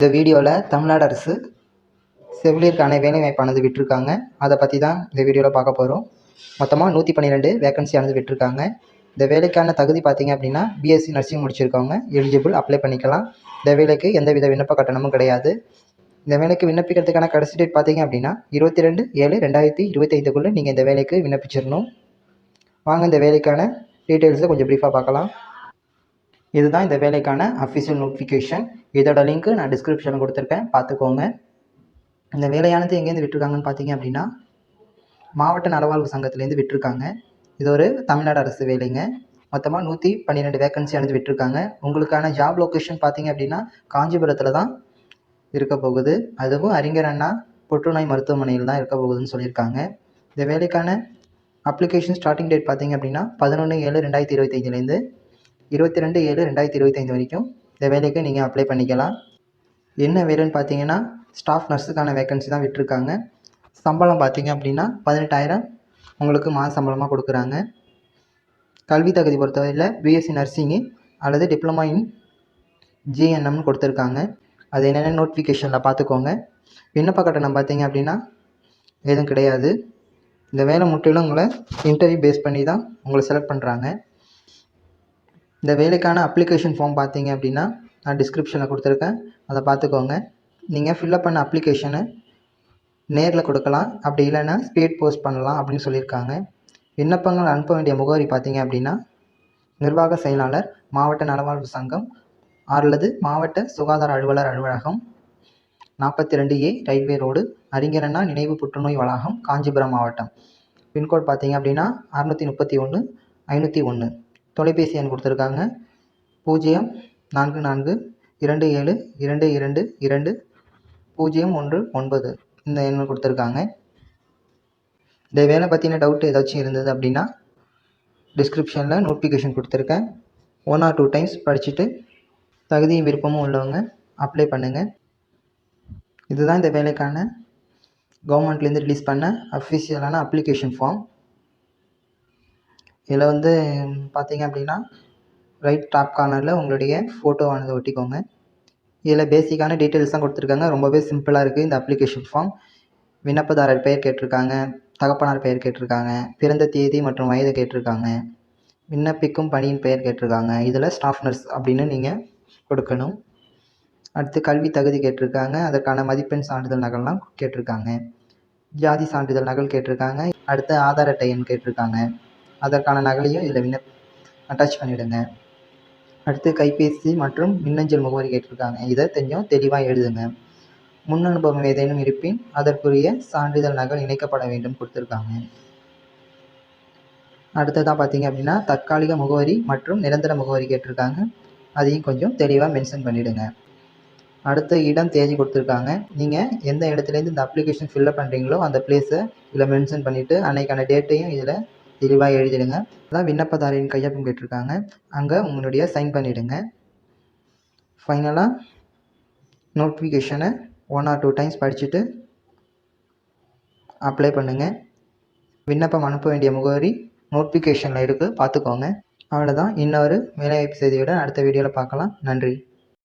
இந்த வீடியோவில் தமிழ்நாடு அரசு செவிலியருக்கான வேலைவாய்ப்பானது விட்டுருக்காங்க. அதை பற்றி தான் இந்த வீடியோவில் பார்க்க போகிறோம் மொத்தமாக நூற்றி பன்னிரெண்டு வேகன்சியானது விட்டுருக்காங்க. இந்த வேலைக்கான தகுதி பார்த்தீங்க அப்படின்னா பிஎஸ்சி நர்சிங் முடிச்சிருக்கவங்க. எலிஜிபிள் அப்ளை பண்ணிக்கலாம். இந்த வேலைக்கு எந்தவித விண்ணப்ப கட்டணமும் கிடையாது. இந்த வேலைக்கு விண்ணப்பிக்கிறதுக்கான கடைசி டேட் பார்த்தீங்க அப்படின்னா இருபத்தி ரெண்டு ஏழு ரெண்டாயிரத்தி இருபத்தைந்துக்குள்ளே நீங்கள் இந்த வேலைக்கு விண்ணப்பிச்சிடணும் வாங்க இந்த வேலைக்கான டீட்டெயில்ஸை கொஞ்சம் ப்ரீஃபாக பார்க்கலாம். இதுதான் இந்த வேலைக்கான அஃபிஷியல் நோட்டிஃபிகேஷன் இதோட லிங்க்கு நான் டிஸ்கிரிப்ஷனில் கொடுத்துருக்கேன். பார்த்துக்கோங்க. இந்த வேலையானது எங்கேருந்து விட்டுருக்காங்கன்னு பார்த்தீங்க அப்படின்னா மாவட்ட நலவாழ்வு சங்கத்துலேருந்து விட்டுருக்காங்க. இது ஒரு தமிழ்நாடு அரசு வேலைங்க. மொத்தமாக நூற்றி பன்னிரெண்டு வேக்கன்சி அணிந்து விட்டுருக்காங்க. உங்களுக்கான ஜாப் லொக்கேஷன் பார்த்தீங்க அப்படின்னா காஞ்சிபுரத்தில் தான் இருக்க போகுது. அதுவும் அறிஞர் அண்ணா புற்றுநோய் மருத்துவமனையில் தான் இருக்க போகுதுன்னு சொல்லியிருக்காங்க. இந்த வேலைக்கான அப்ளிகேஷன் ஸ்டார்டிங் டேட் பார்த்தீங்க அப்படின்னா பதினொன்று ஏழு ரெண்டாயிரத்தி இருபத்தஞ்சிலேருந்து இருபத்தி ரெண்டு ஏழு ரெண்டாயிரத்தி இருபத்தைந்து வரைக்கும் இந்த வேலைக்கு நீங்கள் அப்ளை பண்ணிக்கலாம். என்ன வேலைன்னு பார்த்தீங்கன்னா ஸ்டாஃப் நர்ஸுக்கான வேக்கன்சி தான் விட்டுருக்காங்க. சம்பளம் பார்த்தீங்க அப்படின்னா பதினெட்டாயிரம் உங்களுக்கு மாத சம்பளமாக கொடுக்குறாங்க. கல்வி தகுதி பொறுத்தவரையில் பிஎஸ்சி நர்சிங்கு அல்லது டிப்ளமா இன் ஜிஎன்எம்னு கொடுத்துருக்காங்க. அது என்னென்ன நோட்டிஃபிகேஷனில் பார்த்துக்கோங்க விண்ணப்ப கட்டணம் பார்த்தீங்க அப்படின்னா எதுவும் கிடையாது. இந்த வேலை முற்றிலும் உங்களை இன்டர்வியூ பேஸ் பண்ணி தான் உங்களை செலக்ட் பண்ணுறாங்க இந்த வேலைக்கான அப்ளிகேஷன் ஃபார்ம் பார்த்தீங்க அப்படின்னா நான் டிஸ்கிரிப்ஷனில் கொடுத்துருக்கேன். அதை பார்த்துக்கோங்க. நீங்கள் ஃபில்அப் பண்ண அப்ளிகேஷனை நேரில் கொடுக்கலாம். அப்படி இல்லைன்னா ஸ்பீட் போஸ்ட் பண்ணலாம் அப்படின்னு சொல்லியிருக்காங்க. விண்ணப்பங்கள் அனுப்ப வேண்டிய முகவரி பார்த்தீங்க அப்படின்னா நிர்வாக செயலாளர் மாவட்ட நலவாழ்வு சங்கம் அல்லது மாவட்ட சுகாதார அலுவலர் அலுவலகம் நாற்பத்தி ரெண்டு ஏ ரயில்வே ரோடு அறிஞரண்ணா நினைவு புற்றுநோய் வளாகம் காஞ்சிபுரம் மாவட்டம். பின்கோட் பார்த்தீங்க அப்படின்னா அறநூற்றி முப்பத்தி ஒன்று ஐநூற்றி ஒன்று தொலைபேசி எண் கொடுத்துருக்காங்க. பூஜ்ஜியம் நான்கு நான்கு இரண்டு ஏழு இரண்டு இரண்டு இரண்டு பூஜ்ஜியம் ஒன்று ஒன்பது இந்த எண்ணை கொடுத்துருக்காங்க. இந்த வேலை பற்றின டவுட் ஏதாச்சும் இருந்தது அப்படின்னா டிஸ்கிரிப்ஷனில் நோட்டிஃபிகேஷன் கொடுத்துருக்கேன். ஒன் ஆர் டூ டைம்ஸ் படிச்சுட்டு தகுதியும் விருப்பமும் உள்ளவங்க அப்ளை பண்ணுங்கள் இதுதான் இந்த வேலைக்கான கவர்மெண்ட்லேருந்து ரிலீஸ் பண்ண அஃபிஷியலான அப்ளிகேஷன் ஃபார்ம் இதில் வந்து பார்த்தீங்க அப்படின்னா ரைட் டாப் கார்னரில் உங்களுடைய ஃபோட்டோவானது ஒட்டிக்கோங்க. இதில் பேசிக்கான டீட்டெயில்ஸ் தான் கொடுத்துருக்காங்க. ரொம்பவே சிம்பிளாக இருக்குது இந்த அப்ளிகேஷன் ஃபார்ம் விண்ணப்பதாரர் பெயர் கேட்டிருக்காங்க தகப்பனார் பெயர் கேட்டிருக்காங்க பிறந்த தேதி மற்றும் வயது கேட்டிருக்காங்க விண்ணப்பிக்கும் பணியின் பெயர் கேட்டிருக்காங்க. இதில் ஸ்டாஃப் நர்ஸ் அப்படின்னு நீங்கள் கொடுக்கணும். அடுத்து கல்வி தகுதி கேட்டிருக்காங்க. அதற்கான மதிப்பெண் சான்றிதழ் நகல்லாம் கேட்டிருக்காங்க. ஜாதி சான்றிதழ் நகல் கேட்டிருக்காங்க. அடுத்து ஆதார் அட்டை எண் கேட்டிருக்காங்க. அதற்கான நகலையும் இதில் விண்ணப் அட்டாச் பண்ணிவிடுங்க அடுத்து கைபேசி மற்றும் மின்னஞ்சல் முகவரி கேட்டிருக்காங்க. இதை கொஞ்சம் தெளிவாக எழுதுங்க. முன் அனுபவம் ஏதேனும் இருப்பின் அதற்குரிய சான்றிதழ் நகல் இணைக்கப்பட வேண்டும் கொடுத்துருக்காங்க. அடுத்ததாக பார்த்தீங்க அப்படின்னா தற்காலிக முகவரி மற்றும் நிரந்தர முகவரி கேட்டிருக்காங்க. அதையும் கொஞ்சம் தெளிவாக மென்ஷன் பண்ணிவிடுங்க அடுத்த இடம் தேதி கொடுத்துருக்காங்க. நீங்கள் எந்த இடத்துலேருந்து இந்த அப்ளிகேஷன் ஃபில்லப் பண்ணுறீங்களோ அந்த பிளேஸை இதில் மென்ஷன் பண்ணிவிட்டு அன்னைக்கான டேட்டையும் இதில் தெளிவாக எழுதிடுங்க. அதான் விண்ணப்பதாரின் கையொப்பம் கேட்டிருக்காங்க. அங்கே உங்களுடைய சைன் பண்ணிவிடுங்க ஃபைனலாக நோட்டிஃபிகேஷனை ஒன் ஆர் டூ டைம்ஸ் படிச்சுட்டு அப்ளை பண்ணுங்கள் விண்ணப்பம் அனுப்ப வேண்டிய முகவரி நோட்டிஃபிகேஷனில் இருக்குது பார்த்துக்கோங்க. அவ்வளோதான் இன்னொரு வேலைவாய்ப்பு செய்தியுடன் அடுத்த வீடியோவில் பார்க்கலாம். நன்றி.